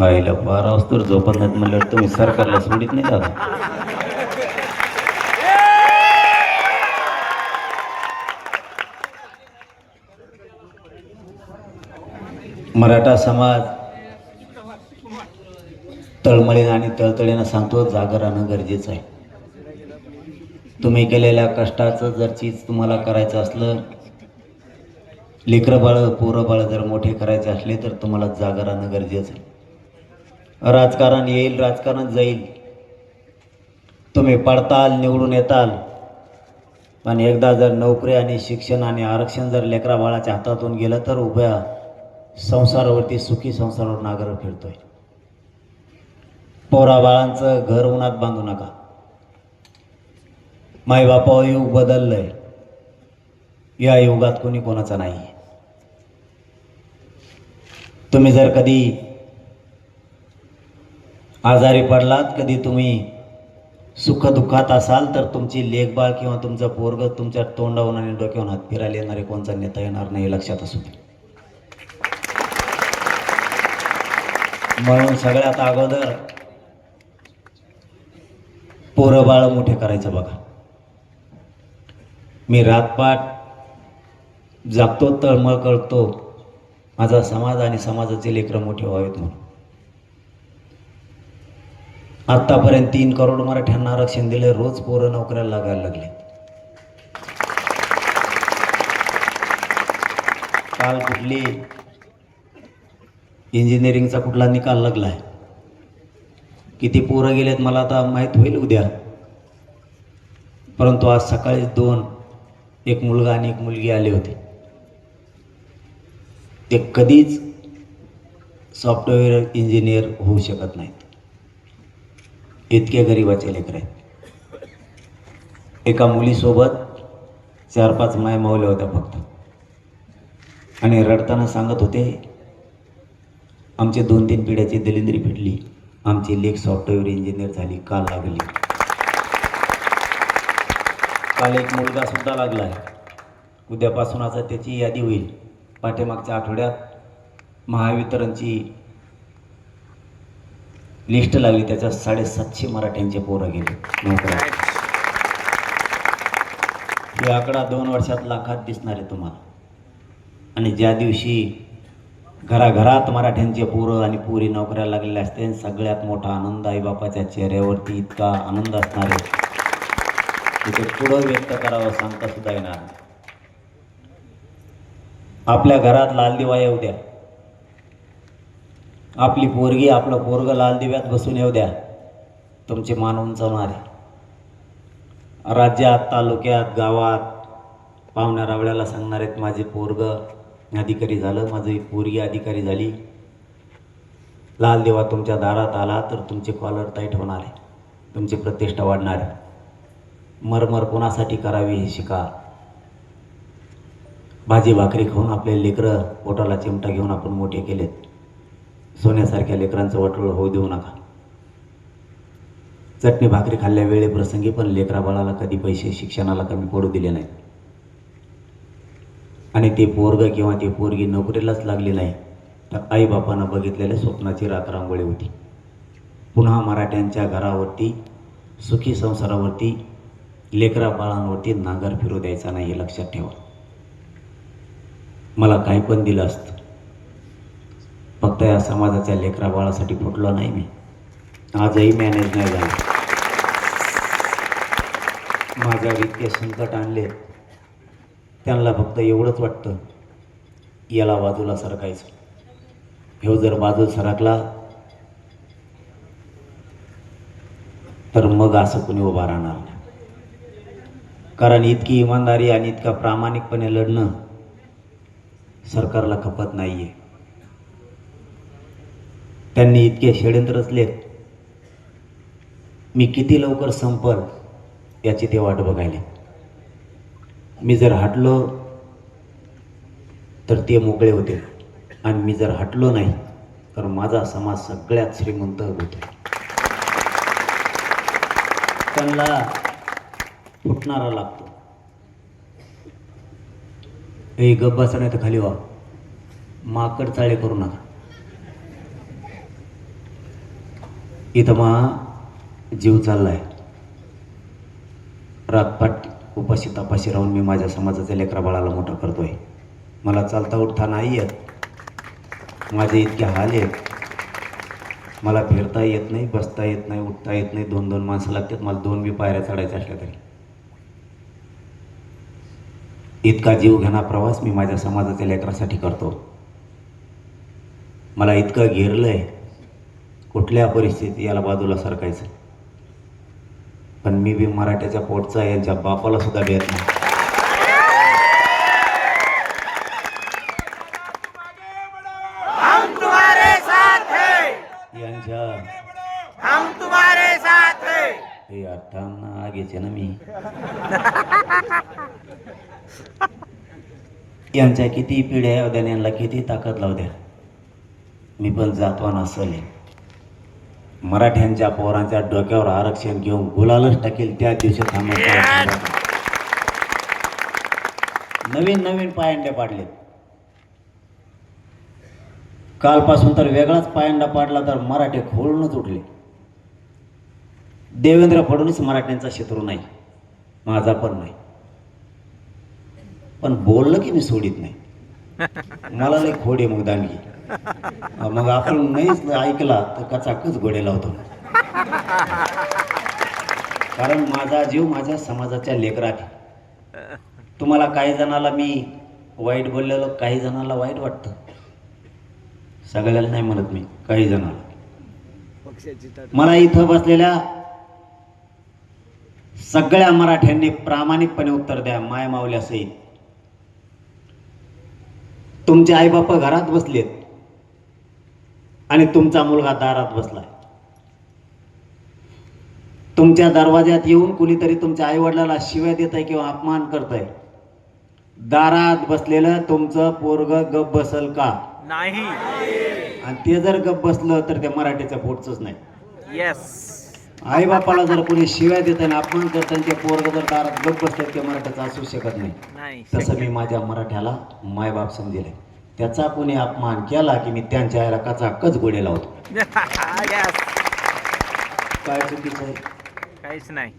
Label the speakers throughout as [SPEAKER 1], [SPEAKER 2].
[SPEAKER 1] आईला बारा वाजता झोपत नाहीत म्हणल्यावर तुम्ही सरकारला सोडित नाही दादा मराठा समाज तळमळीनं आणि तळतळीनं सांगतो जागर राहणं गरजेचं आहे. तुम्ही केलेल्या कष्टाचं जर चीज तुम्हाला करायचं असलं लेकरं बाळं पोरं बाळं जर मोठे करायचे असले तर तुम्हाला जागा राहणं गरजेचं आहे. राजकारण येईल राजकारण जाईल. तुम्ही पडताल निवडून येताल. पण एकदा जर नोकरी आणि शिक्षण आणि आरक्षण जर लेकरा बाळाच्या हातातून गेलं तर उभ्या संसारावरती सुखी संसारावर नागर फिरतोय. पोरा बाळांचं घर उन्हात बांधू नका. मायबापा युग बदललंय. या युगात कोणी कोणाचा नाही तुम्ही जर कधी आजारी पडलात कधी तुम्ही सुखदुःखात असाल तर तुमची लेखबाळ किंवा तुमचं पोरग तुमच्या तोंडावरून आणि डोक्यावरून हात फिरायला येणारे कोणचा नेता येणार नाही लक्षात असू दे. म्हणून सगळ्यात अगोदर पोरं बाळ मोठे करायचं बघा. मी रातपाट जागतो तळमळ करतो माझा समाज आणि समाजाचे लेकरं मोठे व्हावेत म्हणून. आत्तापर्यंत तीन करोड मराठ्यांना आरक्षण दिले रोज पोरं नोकऱ्याला लागायला लागले. काल कुठली इंजिनिअरिंगचा कुठला निकाल लागला आहे किती पोरं गेलेत मला आता माहीत होईल उद्या. परंतु आज सकाळी दोन एक मुलगा आणि एक मुलगी आले होते. ते कधीच सॉफ्टवेअर इंजिनियर होऊ शकत नाहीत. इतके गरिबाचे लेकर आहेत. एका मुलीसोबत चार पाच माय मावल्या होत्या फक्त. आणि रडताना सांगत होते आमचे दोन तीन पिढ्याची दलिंद्री फिटली आमची लेख सॉफ्टवेअर इंजिनियर झाली. काल लागली. काल एक मुलगा सुद्धा लागला आहे उद्यापासून आता त्याची यादी होईल. पाठीमागच्या आठवड्यात महावितरणची लिस्ट लागली त्याच्यात साडेसातशे मराठ्यांचे पोरं गेले. नोकऱ्या. हे आकडा दोन वर्षात लाखात दिसणार आहे तुम्हाला. आणि ज्या दिवशी घराघरात मराठ्यांचे पोरं आणि पुरी नोकऱ्या लागलेल्या असते सगळ्यात मोठा आनंद आई बापाच्या चेहऱ्यावरती इतका आनंद असणार आहे तिथे पुढं व्यक्त करावं सांगता सुद्धा येणार नाही. आपल्या घरात लाल दिवा येऊ द्या. आपली पोरगी आपलं पोरग लाल दिव्यात बसून येऊ द्या. तुमचे मान उंचावणार. आहे राज्यात तालुक्यात गावात पाहुण्या रावळ्याला सांगणार आहेत माझे पोरग अधिकारी झालं माझी पोरगी अधिकारी झाली. लाल देवा तुमच्या दारात आला तर तुमचे कॉलर टाईट होणार आहे. तुमची प्रतिष्ठा वाढणार आहे. मरमर कोणासाठी करावी हे शिका. भाजी भाकरी खाऊन आपले लेकरं पोटाला चिमटा घेऊन आपण मोठे केलेत. सोन्यासारख्या लेकरांचं वाटोळ होऊ देऊ नका. चटणी भाकरी खाल्ल्या वेळेप्रसंगी पण लेकरा बाळाला कधी पैसे शिक्षणाला कमी पडू दिले नाहीत. आणि ते पोरग किंवा ती पोरगी नोकरीलाच लागली नाही तर आईबापानं बघितलेल्या स्वप्नाची रातरांगोळी होती. पुन्हा मराठ्यांच्या घरावरती सुखी संसारावरती लेकरा बाळांवरती नांगर फिरू द्यायचा नाही हे लक्षात ठेवा. मला काही पण दिलं असतं. फक्त या समाजाच्या लेकरा बाळासाठी फुटलो नाही मी. आजही मॅनेज नाही झालं. माझ्यावर इतके संकट आणले. त्यांना फक्त एवढंच वाटतं याला बाजूला सरकायचं. ह्यो जर बाजू सरकला तर मग असं कोणी उभा राहणार नाही. कारण इतकी इमानदारी आणि इतका प्रामाणिकपणे लढणं सरकारला खपत नाही आहे त्यांनी इतके षडयंत्र रचलेत. मी किती लवकर संपल याची ते वाट बघायले. मी जर हटलो तर ते मोकळे होते आणि मी जर हटलो नाही तर माझा समाज सगळ्यात श्रीमंत होतो त्यांना फुटणारा लागतो. हे गप बसा नाही तर खाली वा माकड चाळे करू नका. इथं मा जीव चाललाय. रातपाट उपाशी तपाशी राहून मी माझ्या समाजाच्या लेकरा बाळाला मोठा करतोय. मला चालता उठता नाही येत. माझे इतके हाल आहेत. मला फिरता येत नाही बसता येत नाही उठता येत नाही. दोन दोन माणसं लागतात. मला दोन बी पायऱ्या चढायच्या असल्या तरी. इतका जीव घेणा प्रवास मी माझ्या समाजाच्या लेकरासाठी करतो. मला इतकं घेरलंय. कुठल्या परिस्थितीत याला बाजूला सरकायचं? पण मी बी मराठ्याच्या पोटचा यांच्या बापाला सुद्धा देत नाही मी. यांच्या किती पिढ्या येऊ द्या आणि यांना किती ताकद लावू द्या. मी पण जातवान असले मराठ्यांच्या पोरांच्या डोक्यावर आरक्षण घेऊन गुलालच टाकेल त्या दिवशी थांबत नवीन नवीन पायंडे पाडलेत. कालपासून तर वेगळाच पायंडा पाडला तर मराठे खोलूनच उठले. देवेंद्र फडणवीस मराठ्यांचा शत्रू नाही. माझा पण नाही. पण बोललं की मी सोडित नाही. मला लई खोडे मग दांडगी. मग आपण नाहीच ऐकला तर कचाकच घोडे लावतो. कारण माझा जीव माझ्या समाजाच्या लेकरात तुम्हाला काही जणाला मी वाईट बोललेलं काही जणाला वाईट वाटतं. सगळ्याला नाही म्हणत मी काही जणाला. मला इथं बसलेल्या सगळ्या मराठ्यांनी प्रामाणिकपणे उत्तर द्या. माय मावल्यासहित तुमचे आईबाप घरात बसलेत. आणि तुमचा मुलगा दारात बसलाय. तुमच्या दरवाज्यात येऊन कुणीतरी तुमच्या आईवडिलाला शिव्या देत आहे किंवा अपमान करत आहे दारात बसलेलं तुमचं पोरग गप बसल का?
[SPEAKER 2] नहीं.
[SPEAKER 1] आणि ते जर गप बसलं तर ते मराठीचं पोटचंच नाही.
[SPEAKER 2] यस
[SPEAKER 1] आईबापाला जर कोणी शिव्या देत आणि अपमान करत आणि ते पोरग जर दारात गप बसलं ते मराठ्याचं असू शकत नाही. तसं मी माझ्या मराठ्याला मायबाप समजेल. त्याचा कोणी अपमान केला की मी त्यांच्या आईला कचा कच गोडे लावतो काय चुकीचं आहे?
[SPEAKER 2] काहीच नाही.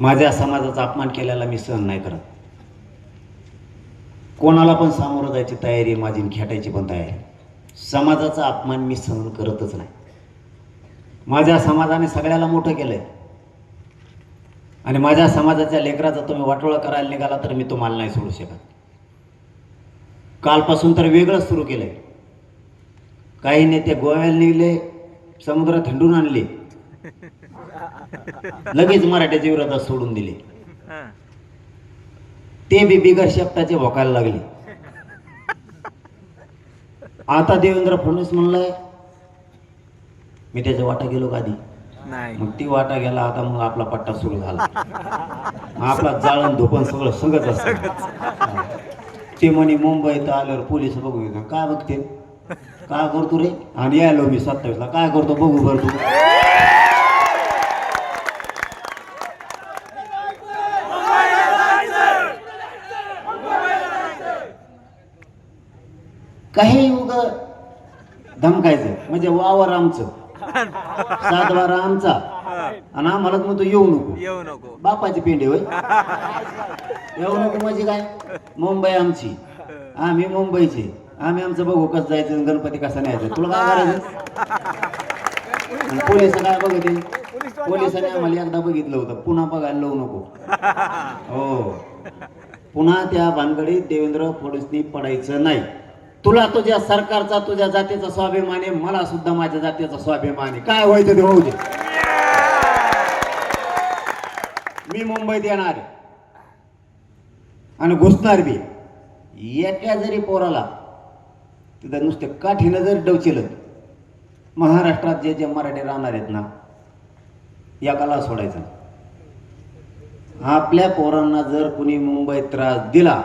[SPEAKER 1] माझ्या समाजाचा अपमान केल्याला मी सहन नाही करत. कोणाला पण सामोरं जायची तयारी माझी खेटायची पण तयारी. समाजाचा अपमान मी सहन करतच नाही. माझ्या समाजाने सगळ्याला मोठं केलंय. आणि माझ्या समाजाच्या लेकराचा तुम्ही वाटोळा करायला निघाला तर मी तुम्हाला नाही सोडू शकत. कालपासून तर वेगळंच सुरू केलंय. काही नेते गोव्याला निघले समुद्रात हिंडून आणले. लगेच मराठ्याची विरोधात सोडून दिले. ते बी बिगर शब्दाचे भोकायला लागले. आता देवेंद्र फडणवीस म्हणलाय मी त्याच्या वाटा गेलो का आधी?
[SPEAKER 2] नाही.
[SPEAKER 1] मग ती वाटा गेला आता मग आपला पट्टा सुरू झाला. मग आपला जाळण धोपण सगळं संगत असत. ते म्हणे मुंबईत आल्यावर पोलीस बघू येतात. काय बघते? काय करतो रे? आणि यायलो मी सत्तावीसला. काय करतो? बघू बरं तू. काही उग धमकायचं म्हणजे वावर आमचं. सातबारा आमचा आणि आम्हालाच म्हणतो येऊ नको.
[SPEAKER 2] येऊ नको.
[SPEAKER 1] बापाची पिंडी होय. येऊ नको म्हणजे काय? मुंबई आमची. आम्ही मुंबईचे. आम्ही आमचं बघू कसं जायचं गणपती कसा न्यायचा. तुला काय करायचं? पोलीस काय बघते पोलिसांनी आम्हाला एकदा बघितलं होतं. पुन्हा बघायला लावू नको. हो. पुन्हा त्या भानगडीत देवेंद्र फडणवीसनी पडायचं नाही. तुला तुझ्या सरकारचा तुझ्या जातीचा स्वाभिमान आहे मला सुद्धा माझ्या जातीचा स्वाभिमान आहे. काय व्हायचं ते होऊ दे. मी मुंबईत येणार आहे. आणि घुसणार बी एका जरी पोराला तिथं नुसते काठीनं जर डवचिलं महाराष्ट्रात जे जे मराठी राहणार आहेत ना एकाला सोडायचं आपल्या पोरांना जर कुणी मुंबईत त्रास दिला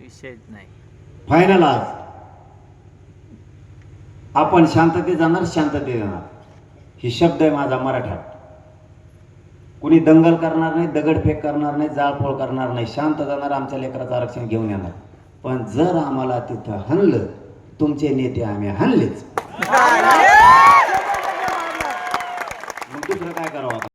[SPEAKER 2] विषयच नाही.
[SPEAKER 1] फायनल आज. आपण शांततेत जाणार शांततेत जाणार ही शब्द आहे माझा मराठा. कुणी दंगल करणार नाही दगडफेक करणार नाही जाळपोळ करणार नाही शांत जाणार आमच्या लेकराचं आरक्षण घेऊन येणार. पण जर आम्हाला तिथं हणलं तुमचे नेते आम्ही हणलेच.